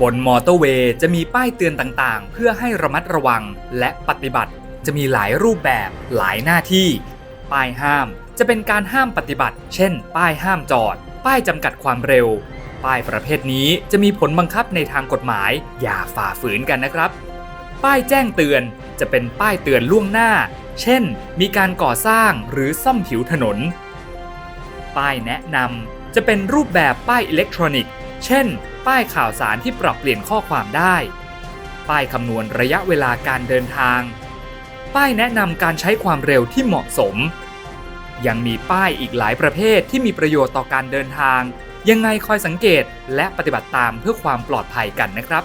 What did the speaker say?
บนมอเตอร์เวย์จะมีป้ายเตือนต่างๆ เพื่อให้ระมัดระวังและปฏิบัติ จะมีหลายรูปแบบหลายหน้าที่ ป้ายห้ามจะเป็นการห้ามปฏิบัติ เช่น ป้ายห้ามจอด ป้ายจำกัดความเร็ว ป้ายประเภทนี้จะมีผลบังคับในทางกฎหมาย อย่าฝ่าฝืนกันนะครับ ป้ายแจ้งเตือนจะเป็นป้ายเตือนล่วงหน้า เช่น มีการก่อสร้างหรือซ่อมผิวถนน ป้ายแนะนำจะเป็นรูปแบบป้ายอิเล็กทรอนิกส์ เช่น ป้ายข่าวสารที่ปรับเปลี่ยนข้อความได้ ป้ายคำนวณระยะเวลาการเดินทาง ป้ายแนะนำการใช้ความเร็วที่เหมาะสม ยังมีป้ายอีกหลายประเภทที่มีประโยชน์ต่อการเดินทาง ยังไงคอยสังเกตและปฏิบัติตามเพื่อความปลอดภัยกันนะครับ